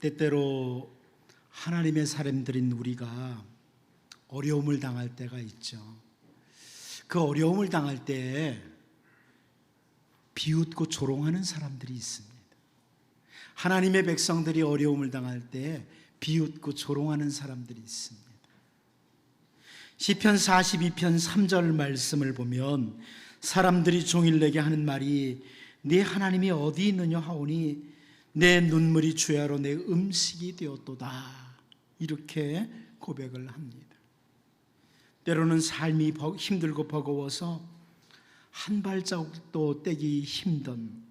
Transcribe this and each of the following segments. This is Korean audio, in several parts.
때때로 하나님의 사람들인 우리가 어려움을 당할 때가 있죠. 그 어려움을 당할 때 비웃고 조롱하는 사람들이 있습니다. 하나님의 백성들이 어려움을 당할 때 비웃고 조롱하는 사람들이 있습니다. 시편 42편 3절 말씀을 보면 사람들이 종일 내게 하는 말이 네 하나님이 어디 있느냐 하오니 내 눈물이 주야로 내 음식이 되었도다 이렇게 고백을 합니다. 때로는 삶이 버- 힘들고 버거워서 한 발자국도 떼기 힘든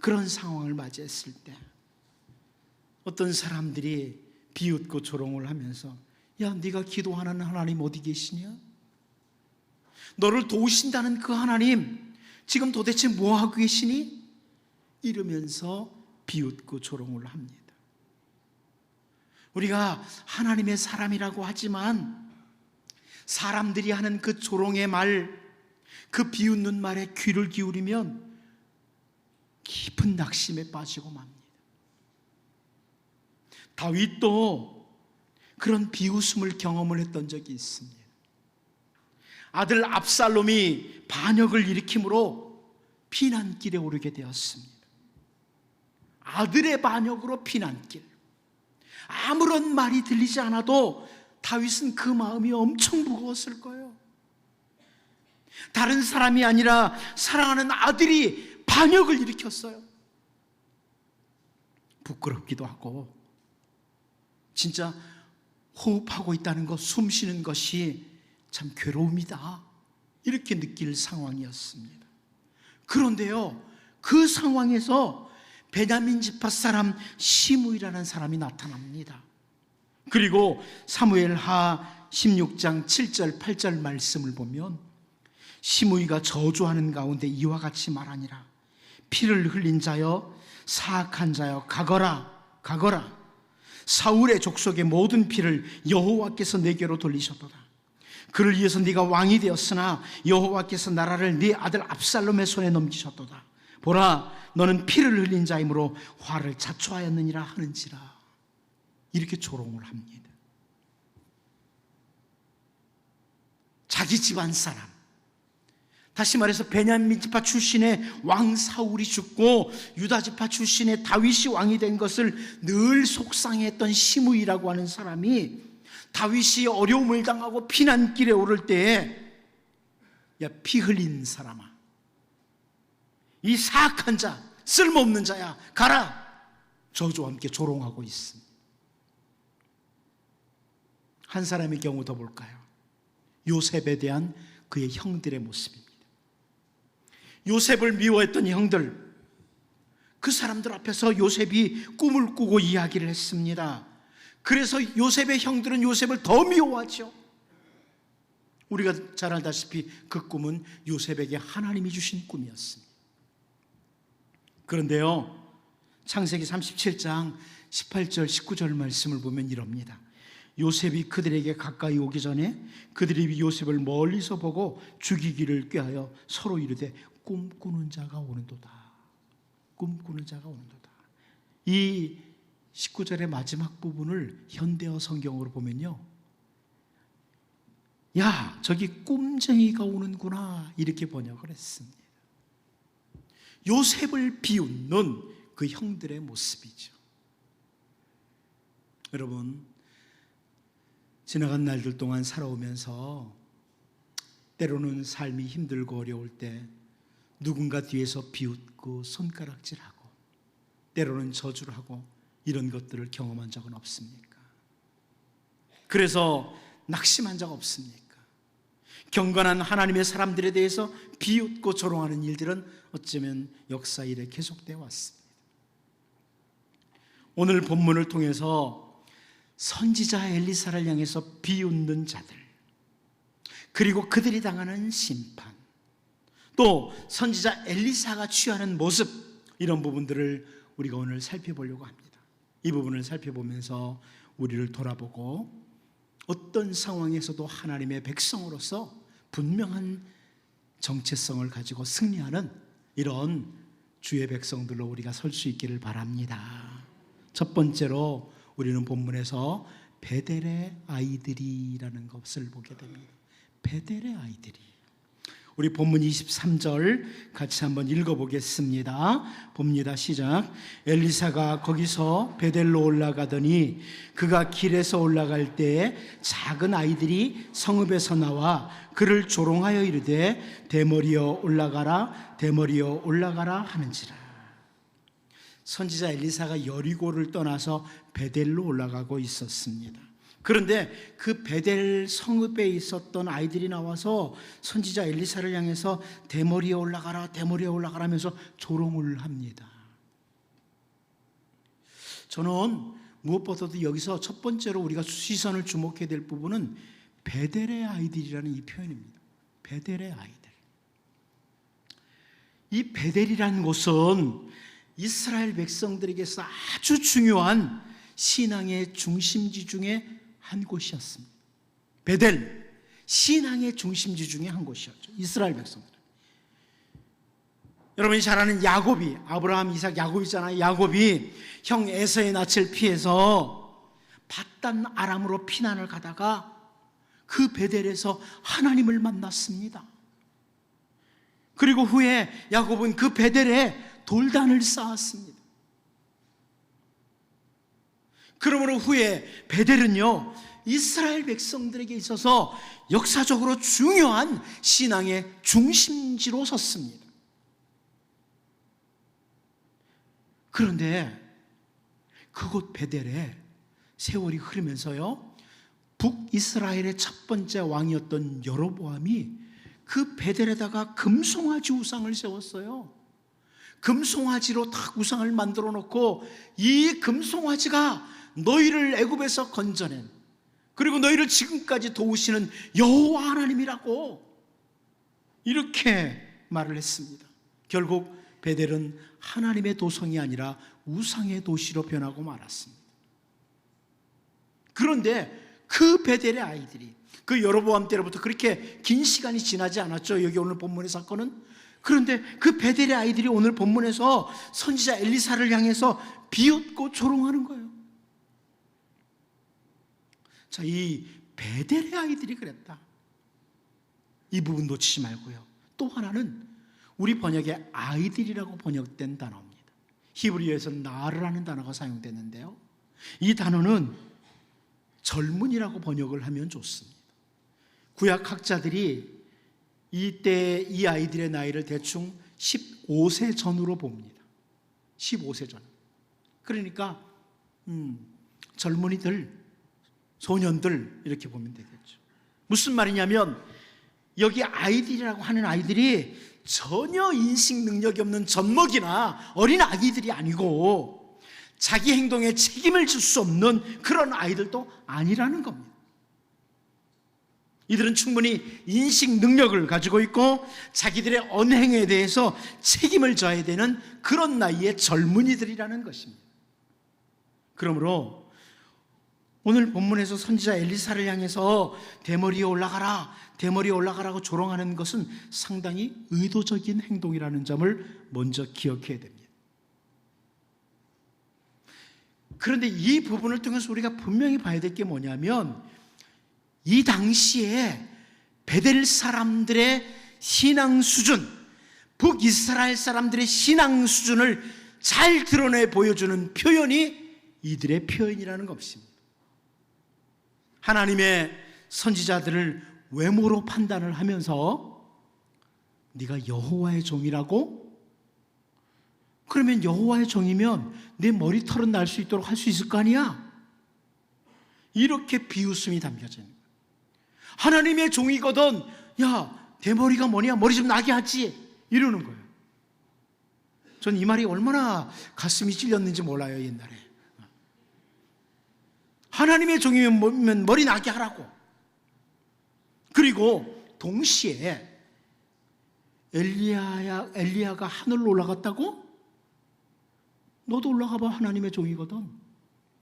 그런 상황을 맞이했을 때 어떤 사람들이 비웃고 조롱을 하면서 야 네가 기도하는 하나님 어디 계시냐? 너를 도우신다는 그 하나님 지금 도대체 뭐 하고 계시니? 이러면서 비웃고 조롱을 합니다. 우리가 하나님의 사람이라고 하지만 사람들이 하는 그 조롱의 말, 그 비웃는 말에 귀를 기울이면 깊은 낙심에 빠지고 맙니다. 다윗도 그런 비웃음을 경험을 했던 적이 있습니다. 아들 압살롬이 반역을 일으킴으로 피난길에 오르게 되었습니다. 아들의 반역으로 피난길. 아무런 말이 들리지 않아도 다윗은 그 마음이 엄청 무거웠을 거예요. 다른 사람이 아니라 사랑하는 아들이 반역을 일으켰어요. 부끄럽기도 하고, 진짜 호흡하고 있다는 것, 숨 쉬는 것이 참 괴로움이다. 이렇게 느낄 상황이었습니다. 그런데요, 그 상황에서 베냐민 지파 사람 시므이라는 사람이 나타납니다. 그리고 사무엘 하 16장 7절 8절 말씀을 보면 시므이가 저주하는 가운데 이와 같이 말하니라. 피를 흘린 자여 사악한 자여 가거라 가거라. 사울의 족속의 모든 피를 여호와께서 내게로 돌리셨도다. 그를 위해서 네가 왕이 되었으나 여호와께서 나라를 네 아들 압살롬의 손에 넘기셨도다 보라 너는 피를 흘린 자이므로 화를 자초하였느니라 하는지라 이렇게 조롱을 합니다. 자기 집안 사람. 다시 말해서 베냐민 지파 출신의 왕 사울이 죽고 유다 지파 출신의 다윗이 왕이 된 것을 늘 속상해했던 시므이라고 하는 사람이 다윗이 어려움을 당하고 피난길에 오를 때에 야 피 흘린 사람아 이 사악한 자 쓸모없는 자야 가라 저주와 함께 조롱하고 있습니다. 한 사람의 경우 더 볼까요? 요셉에 대한 그의 형들의 모습입니다. 요셉을 미워했던 형들, 그 사람들 앞에서 요셉이 꿈을 꾸고 이야기를 했습니다. 그래서 요셉의 형들은 요셉을 더 미워하죠. 우리가 잘 알다시피 그 꿈은 요셉에게 하나님이 주신 꿈이었습니다. 그런데요, 창세기 37장 18절, 19절 말씀을 보면 이럽니다. 요셉이 그들에게 가까이 오기 전에 그들이 요셉을 멀리서 보고 죽이기를 꾀하여 서로 이르되 꿈꾸는 자가 오는도다. 꿈꾸는 자가 오는도다. 이 19절의 마지막 부분을 현대어 성경으로 보면요. 야, 저기 꿈쟁이가 오는구나. 이렇게 번역을 했습니다. 요셉을 비웃는 그 형들의 모습이죠. 여러분, 지나간 날들 동안 살아오면서 때로는 삶이 힘들고 어려울 때 누군가 뒤에서 비웃고 손가락질하고 때로는 저주를 하고 이런 것들을 경험한 적은 없습니까? 그래서 낙심한 적 없습니까? 경건한 하나님의 사람들에 대해서 비웃고 조롱하는 일들은 어쩌면 역사 일에 계속되어 왔습니다. 오늘 본문을 통해서 선지자 엘리사를 향해서 비웃는 자들, 그리고 그들이 당하는 심판, 또 선지자 엘리사가 취하는 모습, 이런 부분들을 우리가 오늘 살펴보려고 합니다. 이 부분을 살펴보면서 우리를 돌아보고 어떤 상황에서도 하나님의 백성으로서 분명한 정체성을 가지고 승리하는 이런 주의 백성들로 우리가 설 수 있기를 바랍니다. 첫 번째로 우리는 본문에서 베델의 아이들이라는 것을 보게 됩니다. 베델의 아이들이. 우리 본문 23절 같이 한번 읽어보겠습니다. 봅니다. 시작. 엘리사가 거기서 베델로 올라가더니 그가 길에서 올라갈 때 작은 아이들이 성읍에서 나와 그를 조롱하여 이르되 대머리여 올라가라 대머리여 올라가라 하는지라. 선지자 엘리사가 여리고를 떠나서 베델로 올라가고 있었습니다. 그런데 그 베델 성읍에 있었던 아이들이 나와서 선지자 엘리사를 향해서 대머리에 올라가라, 대머리에 올라가라 하면서 조롱을 합니다. 저는 무엇보다도 여기서 첫 번째로 우리가 시선을 주목해야 될 부분은 베델의 아이들이라는 이 표현입니다. 베델의 아이들. 이 베델이라는 곳은 이스라엘 백성들에게서 아주 중요한 신앙의 중심지 중에 한 곳이었습니다. 베델, 신앙의 중심지 중에 한 곳이었죠. 이스라엘 백성들. 여러분이 잘 아는 야곱이, 아브라함, 이삭, 야곱이잖아요. 야곱이 형 에서의 낯을 피해서 바단 아람으로 피난을 가다가 그 베델에서 하나님을 만났습니다. 그리고 후에 야곱은 그 베델에 돌단을 쌓았습니다. 그러므로 후에 베델은요, 이스라엘 백성들에게 있어서 역사적으로 중요한 신앙의 중심지로 섰습니다. 그런데 그곳 베델에 세월이 흐르면서요, 북이스라엘의 첫 번째 왕이었던 여로보암이 그 베델에다가 금송아지 우상을 세웠어요. 금송아지로 딱 우상을 만들어 놓고 이 금송아지가 너희를 애굽에서 건져낸 그리고 너희를 지금까지 도우시는 여호와 하나님이라고 이렇게 말을 했습니다. 결국 베델은 하나님의 도성이 아니라 우상의 도시로 변하고 말았습니다. 그런데 그 베델의 아이들이 그 여로보암 때로부터 그렇게 긴 시간이 지나지 않았죠. 여기 오늘 본문의 사건은 그런데 그 베델의 아이들이 오늘 본문에서 선지자 엘리사를 향해서 비웃고 조롱하는 거예요. 자, 이 베델의 아이들이 그랬다. 이 부분 놓치지 말고요. 또 하나는 우리 번역에 아이들이라고 번역된 단어입니다. 히브리어에서는 나르라는 단어가 사용됐는데요. 이 단어는 젊은이라고 번역을 하면 좋습니다. 구약 학자들이 이때 이 아이들의 나이를 대충 15세 전으로 봅니다. 15세 전. 그러니까 음, 젊은이들, 소년들 이렇게 보면 되겠죠. 무슨 말이냐면 여기 아이들이라고 하는 아이들이 전혀 인식 능력이 없는 젖먹이나 어린 아기들이 아니고 자기 행동에 책임을 질 수 없는 그런 아이들도 아니라는 겁니다. 이들은 충분히 인식 능력을 가지고 있고 자기들의 언행에 대해서 책임을 져야 되는 그런 나이의 젊은이들이라는 것입니다. 그러므로 오늘 본문에서 선지자 엘리사를 향해서 대머리에 올라가라, 대머리에 올라가라고 조롱하는 것은 상당히 의도적인 행동이라는 점을 먼저 기억해야 됩니다. 그런데 이 부분을 통해서 우리가 분명히 봐야 될 게 뭐냐면 이 당시에 베델 사람들의 신앙 수준, 북이스라엘 사람들의 신앙 수준을 잘 드러내 보여주는 표현이 이들의 표현이라는 것입니다. 하나님의 선지자들을 외모로 판단을 하면서 네가 여호와의 종이라고? 그러면 여호와의 종이면 내 머리털은 날 수 있도록 할 수 있을 거 아니야? 이렇게 비웃음이 담겨져 있는 거예요. 하나님의 종이거든. 야, 대머리가 뭐냐? 머리 좀 나게 하지. 이러는 거예요. 전 이 말이 얼마나 가슴이 찔렸는지 몰라요, 옛날에. 하나님의 종이면 머리 나게 하라고. 그리고 동시에 엘리야야, 엘리야가 하늘로 올라갔다고? 너도 올라가 봐. 하나님의 종이거든.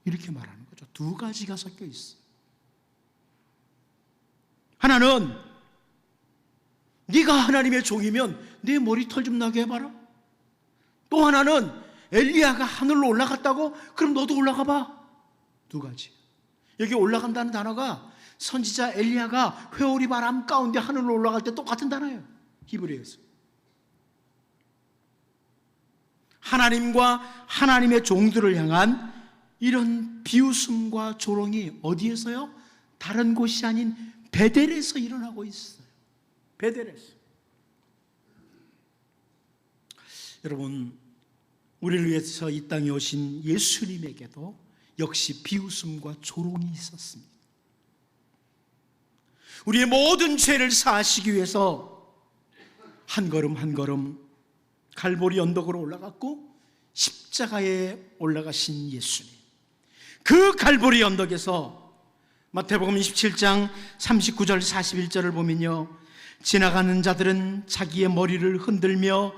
이렇게 말하는 거죠. 두 가지가 섞여 있어. 하나는 네가 하나님의 종이면 내 머리털 좀 나게 해봐라. 또 하나는 엘리야가 하늘로 올라갔다고? 그럼 너도 올라가 봐. 두 가지. 여기 올라간다는 단어가 선지자 엘리야가 회오리 바람 가운데 하늘로 올라갈 때 똑같은 단어예요. 히브리에서. 하나님과 하나님의 종들을 향한 이런 비웃음과 조롱이 어디에서요? 다른 곳이 아닌 베델에서 일어나고 있어요. 베델에서. 여러분, 우리를 위해서 이 땅에 오신 예수님에게도 역시 비웃음과 조롱이 있었습니다. 우리의 모든 죄를 사하시기 위해서 한 걸음 한 걸음 갈보리 언덕으로 올라갔고 십자가에 올라가신 예수님. 그 갈보리 언덕에서 마태복음 27장 39절 41절을 보면요. 지나가는 자들은 자기의 머리를 흔들며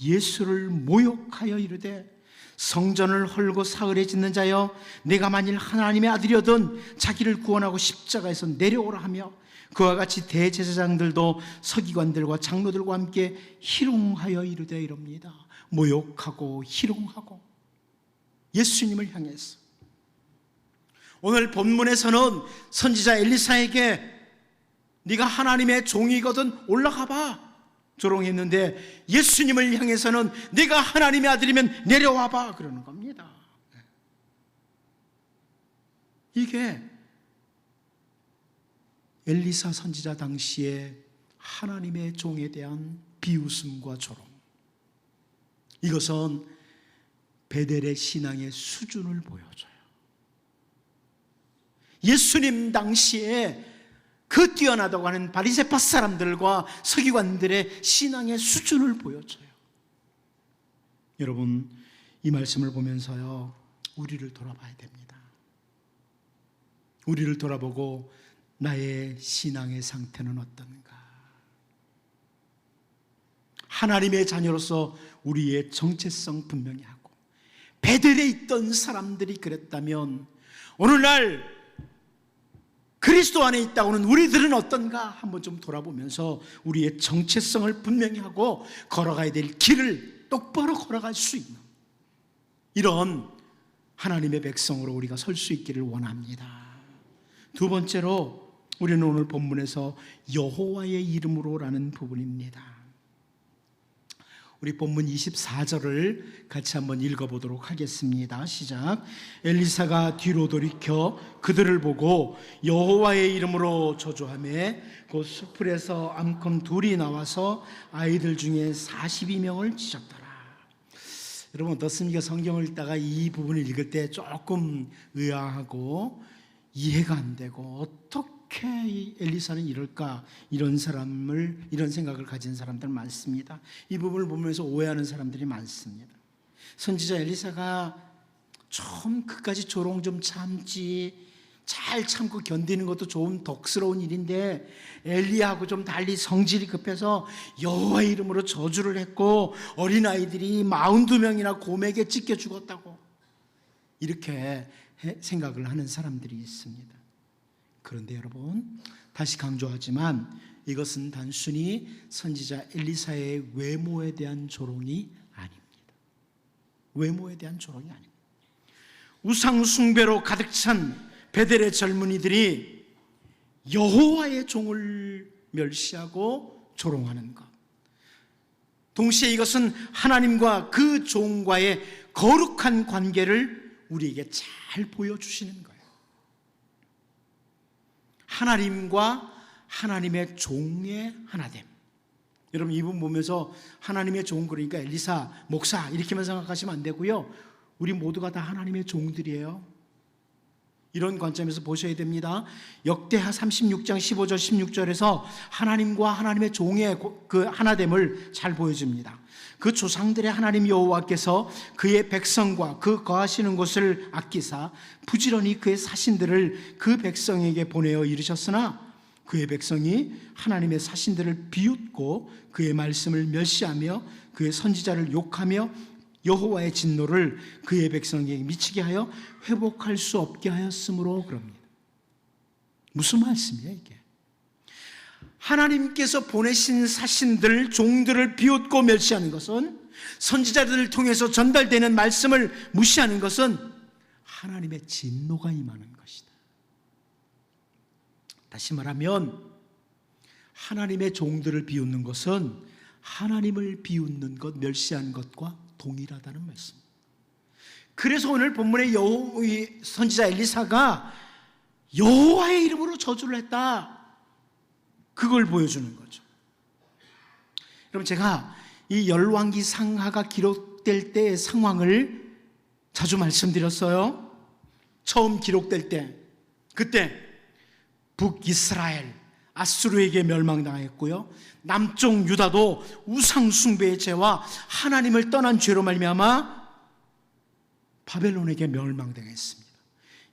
예수를 모욕하여 이르되 성전을 헐고 사흘에 짓는 자여 내가 만일 하나님의 아들이어든 자기를 구원하고 십자가에서 내려오라 하며 그와 같이 대제사장들도 서기관들과 장로들과 함께 희롱하여 이르되 이럽니다. 모욕하고 희롱하고 예수님을 향해서 오늘 본문에서는 선지자 엘리사에게 네가 하나님의 종이거든 올라가 봐 조롱했는데 예수님을 향해서는 네가 하나님의 아들이면 내려와 봐 그러는 겁니다. 이게 엘리사 선지자 당시에 하나님의 종에 대한 비웃음과 조롱. 이것은 베델의 신앙의 수준을 보여줘요. 예수님 당시에 그 뛰어나다고 하는 바리세파 사람들과 서기관들의 신앙의 수준을 보여줘요. 여러분, 이 말씀을 보면서요, 우리를 돌아봐야 됩니다. 우리를 돌아보고 나의 신앙의 상태는 어떤가? 하나님의 자녀로서 우리의 정체성 분명히 하고 베델에 있던 사람들이 그랬다면 오늘날 그리스도 안에 있다고 는 우리들은 어떤가 한번 좀 돌아보면서 우리의 정체성을 분명히 하고 걸어가야 될 길을 똑바로 걸어갈 수 있는 이런 하나님의 백성으로 우리가 설 수 있기를 원합니다. 두 번째로 우리는 오늘 본문에서 여호와의 이름으로라는 부분입니다. 우리 본문 24절을 같이 한번 읽어보도록 하겠습니다. 시작. 엘리사가 뒤로 돌이켜 그들을 보고 여호와의 이름으로 저주하며 곧 수풀에서 암컷 둘이 나와서 아이들 중에 42명을 찢었더라. 여러분 어떻습니까? 성경을 읽다가 이 부분을 읽을 때 조금 의아하고 이해가 안 되고 어떻게 어떻게 엘리사는 이럴까 이런 사람을 이런 생각을 가진 사람들 많습니다. 이 부분을 보면서 오해하는 사람들이 많습니다. 선지자 엘리사가 좀 그까지 조롱 좀 참지 잘 참고 견디는 것도 좋은 덕스러운 일인데 엘리하고 좀 달리 성질이 급해서 여호와 이름으로 저주를 했고 어린 아이들이 42명이나 곰에게 찢겨 죽었다고 이렇게 생각을 하는 사람들이 있습니다. 그런데 여러분, 다시 강조하지만 이것은 단순히 선지자 엘리사의 외모에 대한 조롱이 아닙니다. 외모에 대한 조롱이 아닙니다. 우상 숭배로 가득 찬 베델의 젊은이들이 여호와의 종을 멸시하고 조롱하는 것. 동시에 이것은 하나님과 그 종과의 거룩한 관계를 우리에게 잘 보여주시는 거예요. 하나님과 하나님의 종의 하나됨. 여러분 이분 보면서 하나님의 종 그러니까 엘리사 목사 이렇게만 생각하시면 안 되고요. 우리 모두가 다 하나님의 종들이에요. 이런 관점에서 보셔야 됩니다. 역대하 36장 15절 16절에서 하나님과 하나님의 종의 그 하나됨을 잘 보여줍니다. 그 조상들의 하나님 여호와께서 그의 백성과 그 거하시는 곳을 아끼사 부지런히 그의 사신들을 그 백성에게 보내어 이르셨으나 그의 백성이 하나님의 사신들을 비웃고 그의 말씀을 멸시하며 그의 선지자를 욕하며 여호와의 진노를 그의 백성에게 미치게 하여 회복할 수 없게 하였으므로 그럽니다. 무슨 말씀이에요, 이게? 하나님께서 보내신 사신들, 종들을 비웃고 멸시하는 것은 선지자들을 통해서 전달되는 말씀을 무시하는 것은 하나님의 진노가 임하는 것이다. 다시 말하면 하나님의 종들을 비웃는 것은 하나님을 비웃는 것, 멸시하는 것과 동일하다는 말씀. 그래서 오늘 본문의 여호 이 선지자 엘리사가 여호와의 이름으로 저주를 했다. 그걸 보여주는 거죠. 여러분 제가 이 열왕기 상하가 기록될 때의 상황을 자주 말씀드렸어요. 처음 기록될 때 그때 북이스라엘 아수르에게 멸망당했고요. 남쪽 유다도 우상 숭배의 죄와 하나님을 떠난 죄로 말미암아 바벨론에게 멸망당했습니다.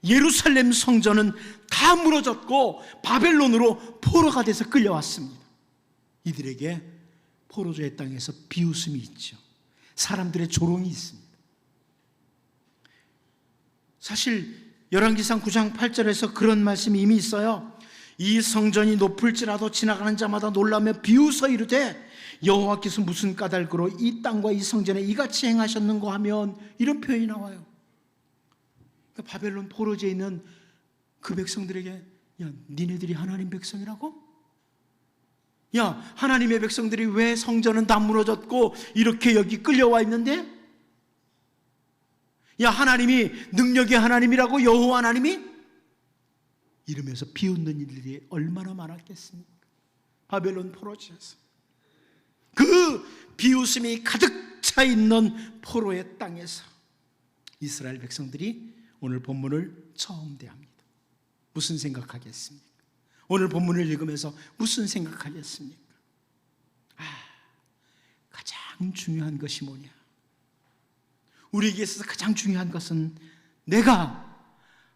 예루살렘 성전은 다 무너졌고 바벨론으로 포로가 돼서 끌려왔습니다. 이들에게 포로주의 땅에서 비웃음이 있죠. 사람들의 조롱이 있습니다. 사실 열왕기상 9장 8절에서 그런 말씀이 이미 있어요. 이 성전이 높을지라도 지나가는 자마다 놀라며 비웃어 이르되 여호와께서 무슨 까닭으로 이 땅과 이 성전에 이같이 행하셨는고 하면 이런 표현이 나와요. 그러니까 바벨론 포로지에 있는 그 백성들에게 야 니네들이 하나님 백성이라고? 야 하나님의 백성들이 왜 성전은 다 무너졌고 이렇게 여기 끌려와 있는데? 야 하나님이 능력의 하나님이라고 여호와 하나님이? 이러면서 비웃는 일들이 얼마나 많았겠습니까? 바벨론 포로지에서 그 비웃음이 가득 차 있는 포로의 땅에서 이스라엘 백성들이 오늘 본문을 처음 대합니다. 무슨 생각하겠습니까? 오늘 본문을 읽으면서 무슨 생각하겠습니까? 아, 가장 중요한 것이 뭐냐? 우리에게 있어서 가장 중요한 것은 내가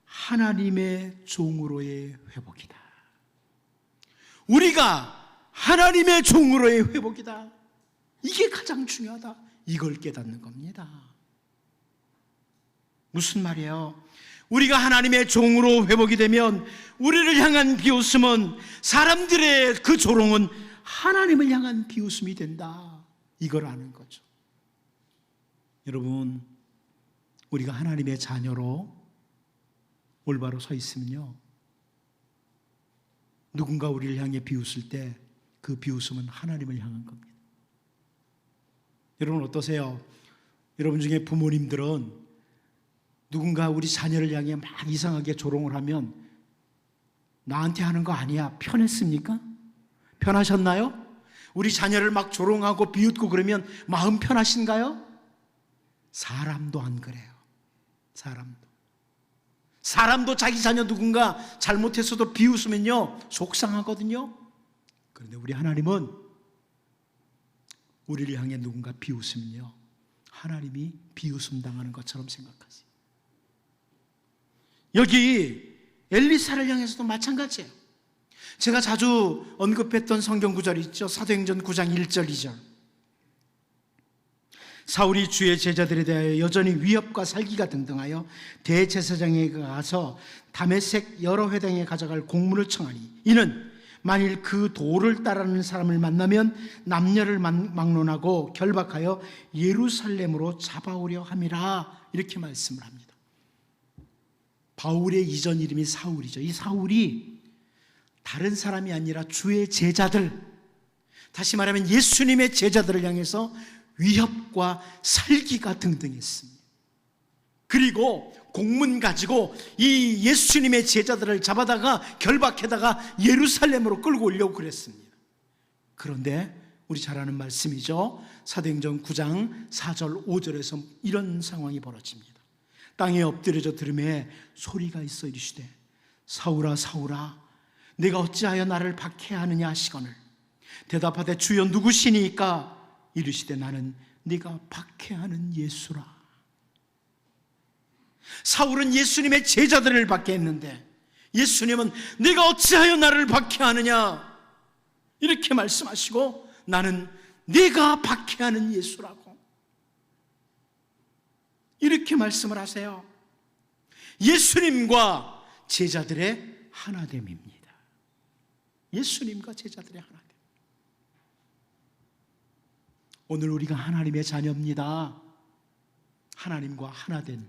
하나님의 종으로의 회복이다. 우리가 하나님의 종으로의 회복이다. 이게 가장 중요하다. 이걸 깨닫는 겁니다. 무슨 말이에요? 우리가 하나님의 종으로 회복이 되면 우리를 향한 비웃음은 사람들의 그 조롱은 하나님을 향한 비웃음이 된다. 이걸 아는 거죠. 여러분, 우리가 하나님의 자녀로 올바로 서 있으면요. 누군가 우리를 향해 비웃을 때 그 비웃음은 하나님을 향한 겁니다. 여러분 어떠세요? 여러분 중에 부모님들은 누군가 우리 자녀를 향해 막 이상하게 조롱을 하면 나한테 하는 거 아니야. 편했습니까? 편하셨나요? 우리 자녀를 막 조롱하고 비웃고 그러면 마음 편하신가요? 사람도 안 그래요. 사람도. 사람도 자기 자녀 누군가 잘못했어도 비웃으면요, 속상하거든요. 그런데 우리 하나님은 우리를 향해 누군가 비웃으면요, 하나님이 비웃음 당하는 것처럼 생각하세요. 여기 엘리사를 향해서도 마찬가지예요. 제가 자주 언급했던 성경 구절이 있죠. 사도행전 9장 1절 2절. 사울이 주의 제자들에 대하여 여전히 위협과 살기가 등등하여 대제사장에게 가서 담에색 여러 회당에 가져갈 공문을 청하니 이는 만일 그 도를 따르는 사람을 만나면 남녀를 막론하고 결박하여 예루살렘으로 잡아오려 함이라 이렇게 말씀을 합니다. 바울의 이전 이름이 사울이죠. 이 사울이 다른 사람이 아니라 주의 제자들, 다시 말하면 예수님의 제자들을 향해서 위협과 살기가 등등했습니다. 그리고 공문 가지고 이 예수님의 제자들을 잡아다가 결박해다가 예루살렘으로 끌고 오려고 그랬습니다. 그런데 우리 잘 아는 말씀이죠. 사도행전 9장 4절 5절에서 이런 상황이 벌어집니다. 땅에 엎드려져 들음에 소리가 있어 이르시되 사울아 사울아 내가 어찌하여 나를 박해하느냐 하시거늘 대답하되 주여 누구시니까 이르시되 나는 네가 박해하는 예수라 사울은 예수님의 제자들을 박해했는데 예수님은 네가 어찌하여 나를 박해하느냐 이렇게 말씀하시고 나는 네가 박해하는 예수라고 이렇게 말씀을 하세요. 예수님과 제자들의 하나됨입니다. 예수님과 제자들의 하나됨. 오늘 우리가 하나님의 자녀입니다. 하나님과 하나 된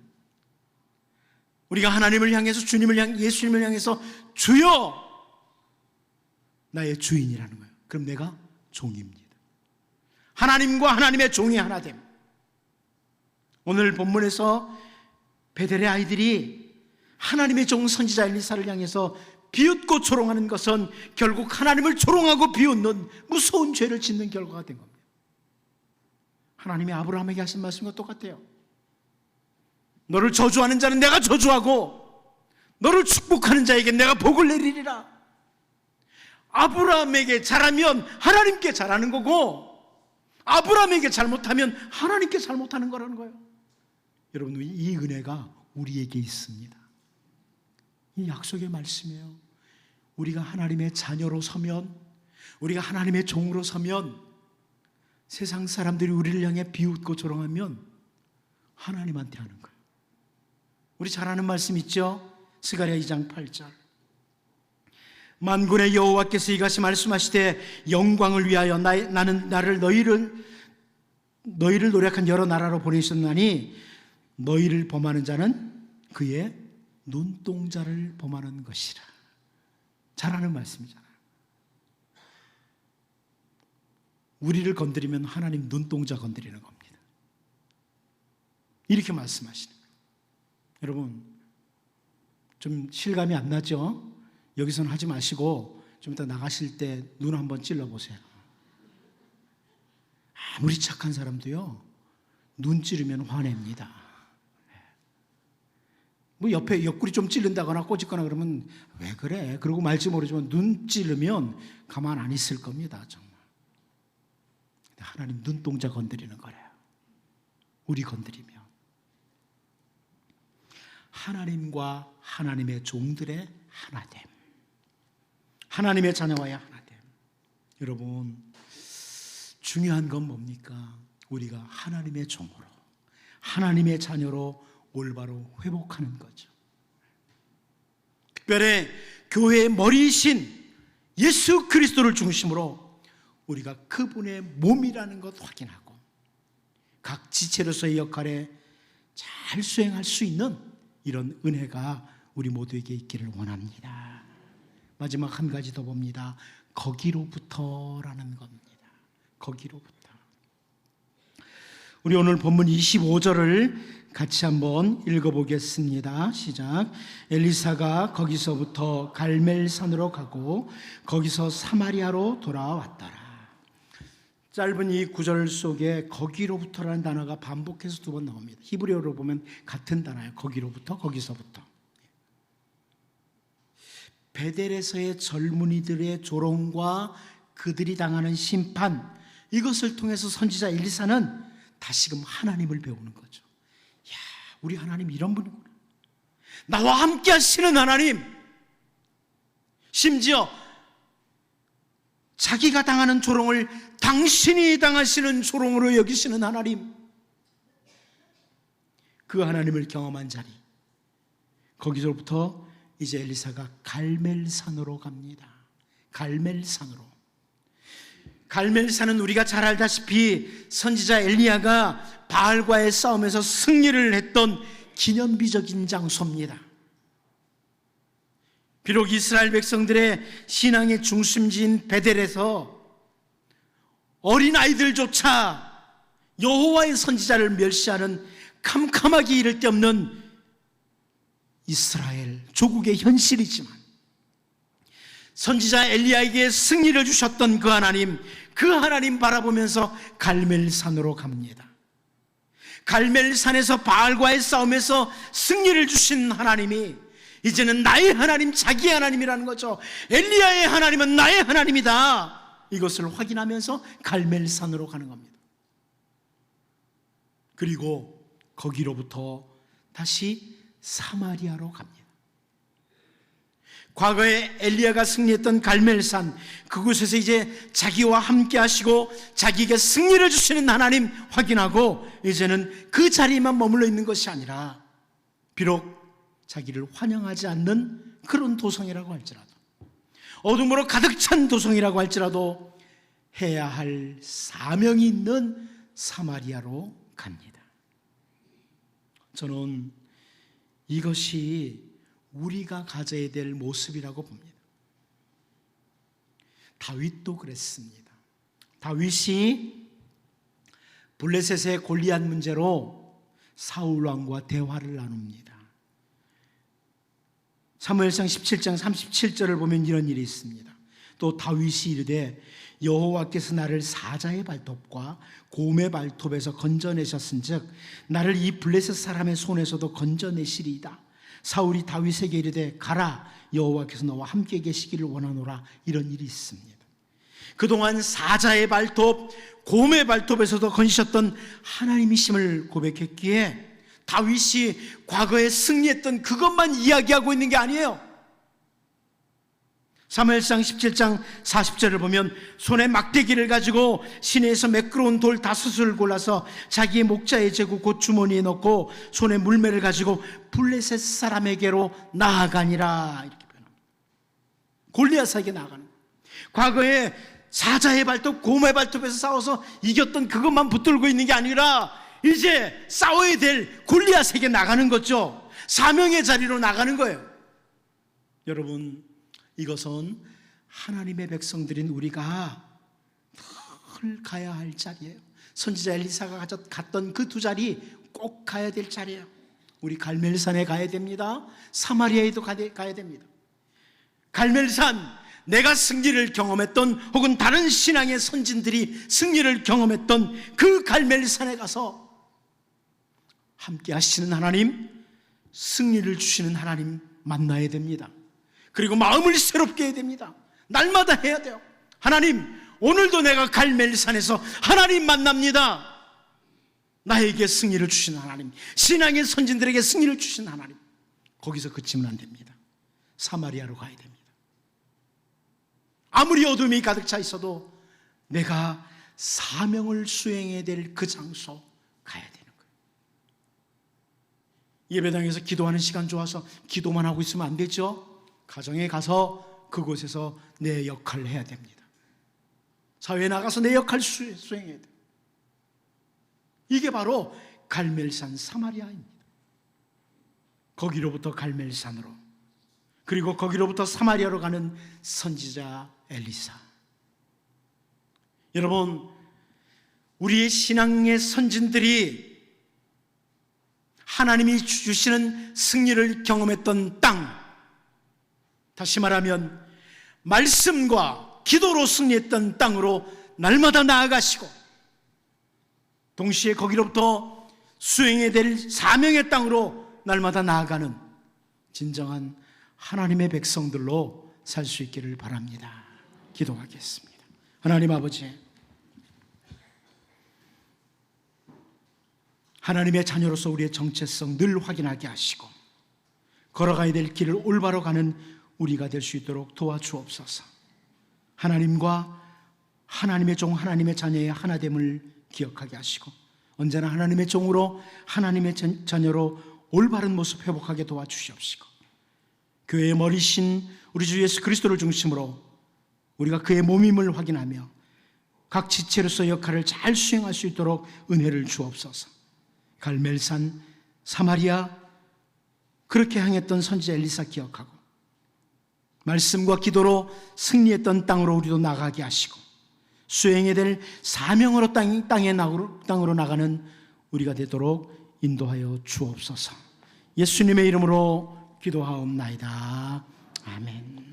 우리가 하나님을 향해서 주님을 향 예수님을 향해서 주여 나의 주인이라는 거예요. 그럼 내가 종입니다. 하나님과 하나님의 종이 하나 됨. 오늘 본문에서 베델의 아이들이 하나님의 종 선지자 엘리사를 향해서 비웃고 조롱하는 것은 결국 하나님을 조롱하고 비웃는 무서운 죄를 짓는 결과가 된 겁니다. 하나님이 아브라함에게 하신 말씀과 똑같아요. 너를 저주하는 자는 내가 저주하고 너를 축복하는 자에게 내가 복을 내리리라. 아브라함에게 잘하면 하나님께 잘하는 거고 아브라함에게 잘못하면 하나님께 잘못하는 거라는 거예요. 여러분 이 은혜가 우리에게 있습니다. 이 약속의 말씀이에요. 우리가 하나님의 자녀로 서면 우리가 하나님의 종으로 서면 세상 사람들이 우리를 향해 비웃고 조롱하면 하나님한테 하는 거예요. 우리 잘 아는 말씀 있죠? 스가랴 2장 8절. 만군의 여호와께서 이같이 말씀하시되 영광을 위하여 나, 나는 나를 너희를 너희를 노력한 여러 나라로 보내셨나니 너희를 범하는 자는 그의 눈동자를 범하는 것이라. 잘 아는 말씀이잖아요. 우리를 건드리면 하나님 눈동자 건드리는 겁니다. 이렇게 말씀하시는 거예요. 여러분, 좀 실감이 안 나죠? 여기서는 하지 마시고 좀 이따 나가실 때 눈 한번 찔러 보세요. 아무리 착한 사람도요, 눈 찌르면 화냅니다. 뭐 옆에 옆구리 좀 찔른다거나 꼬집거나 그러면 왜 그래? 그러고 말지 모르지만 눈 찌르면 가만 안 있을 겁니다, 정말. 하나님 눈동자 건드리는 거래요. 우리 건드리면. 하나님과 하나님의 종들의 하나됨. 하나님의 자녀와의 하나됨. 여러분, 중요한 건 뭡니까? 우리가 하나님의 종으로, 하나님의 자녀로 올바로 회복하는 거죠. 특별히 교회의 머리이신 예수 그리스도를 중심으로 우리가 그분의 몸이라는 것 확인하고 각 지체로서의 역할에 잘 수행할 수 있는 이런 은혜가 우리 모두에게 있기를 원합니다. 마지막 한 가지 더 봅니다. 거기로부터라는 겁니다. 거기로부터. 우리 오늘 본문 25절을 같이 한번 읽어보겠습니다. 시작. 엘리사가 거기서부터 갈멜산으로 가고 거기서 사마리아로 돌아왔더라. 짧은 이 구절 속에 거기로부터라는 단어가 반복해서 두 번 나옵니다. 히브리어로 보면 같은 단어예요. 거기로부터, 거기서부터. 베델에서의 젊은이들의 조롱과 그들이 당하는 심판 이것을 통해서 선지자 엘리사는 다시금 하나님을 배우는 거죠. 야, 우리 하나님 이런 분이구나. 나와 함께 하시는 하나님. 심지어 자기가 당하는 조롱을 당신이 당하시는 조롱으로 여기시는 하나님. 그 하나님을 경험한 자리. 거기서부터 이제 엘리사가 갈멜산으로 갑니다. 갈멜산으로. 갈멜산은 우리가 잘 알다시피 선지자 엘리야가 바알과의 싸움에서 승리를 했던 기념비적인 장소입니다. 비록 이스라엘 백성들의 신앙의 중심지인 베델에서 어린 아이들조차 여호와의 선지자를 멸시하는 캄캄하기 이를 데 없는 이스라엘 조국의 현실이지만 선지자 엘리야에게 승리를 주셨던 그 하나님, 그 하나님 바라보면서 갈멜산으로 갑니다. 갈멜산에서 바알과의 싸움에서 승리를 주신 하나님이 이제는 나의 하나님, 자기 하나님이라는 거죠. 엘리야의 하나님은 나의 하나님이다. 이것을 확인하면서 갈멜산으로 가는 겁니다. 그리고 거기로부터 다시 사마리아로 갑니다. 과거에 엘리야가 승리했던 갈멜산 그곳에서 이제 자기와 함께 하시고 자기에게 승리를 주시는 하나님 확인하고 이제는 그 자리에만 머물러 있는 것이 아니라 비록 자기를 환영하지 않는 그런 도성이라고 할지라도 어둠으로 가득 찬 도성이라고 할지라도 해야 할 사명이 있는 사마리아로 갑니다. 저는 이것이 우리가 가져야 될 모습이라고 봅니다. 다윗도 그랬습니다. 다윗이 블레셋의 골리앗 문제로 사울 왕과 대화를 나눕니다. 사무엘상 17장 37절을 보면 이런 일이 있습니다. 또 다윗이 이르되 여호와께서 나를 사자의 발톱과 곰의 발톱에서 건져내셨은즉 나를 이 블레셋 사람의 손에서도 건져내시리이다. 사울이 다윗에게 이르되 가라 여호와께서 너와 함께 계시기를 원하노라 이런 일이 있습니다. 그동안 사자의 발톱, 곰의 발톱에서도 건지셨던 하나님이심을 고백했기에 다윗이 과거에 승리했던 그것만 이야기하고 있는 게 아니에요. 사무엘상 17장 40절을 보면 손에 막대기를 가지고 시내에서 매끄러운 돌 다섯을 골라서 자기의 목자의 제구 곧 주머니에 넣고 손에 물매를 가지고 블레셋 사람에게로 나아가니라 이렇게 표현합니다. 골리앗에게 나아가는. 과거에 사자의 발톱, 곰의 발톱에서 싸워서 이겼던 그것만 붙들고 있는 게 아니라 이제 싸워야 될 골리앗에게 나가는 거죠. 사명의 자리로 나가는 거예요. 여러분, 이것은 하나님의 백성들인 우리가 늘 가야 할 자리예요. 선지자 엘리사가 갔던 그 두 자리 꼭 가야 될 자리예요. 우리 갈멜산에 가야 됩니다. 사마리아에도 가- 가야 됩니다. 갈멜산 내가 승리를 경험했던 혹은 다른 신앙의 선진들이 승리를 경험했던 그 갈멜산에 가서 함께 하시는 하나님, 승리를 주시는 하나님 만나야 됩니다. 그리고 마음을 새롭게 해야 됩니다. 날마다 해야 돼요. 하나님, 오늘도 내가 갈멜산에서 하나님 만납니다. 나에게 승리를 주신 하나님, 신앙의 선진들에게 승리를 주신 하나님. 거기서 그치면 안 됩니다. 사마리아로 가야 됩니다. 아무리 어둠이 가득 차 있어도 내가 사명을 수행해야 될 그 장소 가야 거 예배당에서 기도하는 시간 좋아서 기도만 하고 있으면 안 되죠. 가정에 가서 그곳에서 내 역할을 해야 됩니다. 사회에 나가서 내 역할 수- 수행해야 돼요. 이게 바로 갈멜산 사마리아입니다. 거기로부터 갈멜산으로 그리고 거기로부터 사마리아로 가는 선지자 엘리사. 여러분, 우리의 신앙의 선진들이 하나님이 주시는 승리를 경험했던 땅, 다시 말하면 말씀과 기도로 승리했던 땅으로 날마다 나아가시고 동시에 거기로부터 수행해야 될 사명의 땅으로 날마다 나아가는 진정한 하나님의 백성들로 살 수 있기를 바랍니다. 기도하겠습니다. 하나님 아버지, 하나님의 자녀로서 우리의 정체성 늘 확인하게 하시고 걸어가야 될 길을 올바로 가는 우리가 될 수 있도록 도와주옵소서. 하나님과 하나님의 종, 하나님의 자녀의 하나됨을 기억하게 하시고 언제나 하나님의 종으로 하나님의 전- 자녀로 올바른 모습 회복하게 도와주시옵시고 교회의 머리신 우리 주 예수 그리스도를 중심으로 우리가 그의 몸임을 확인하며 각 지체로서 역할을 잘 수행할 수 있도록 은혜를 주옵소서. 갈멜산, 사마리아 그렇게 향했던 선지자 엘리사 기억하고 말씀과 기도로 승리했던 땅으로 우리도 나가게 하시고 수행해야 될 사명으로 땅, 땅에 나으로, 땅으로 나가는 우리가 되도록 인도하여 주옵소서. 예수님의 이름으로 기도하옵나이다. 아멘.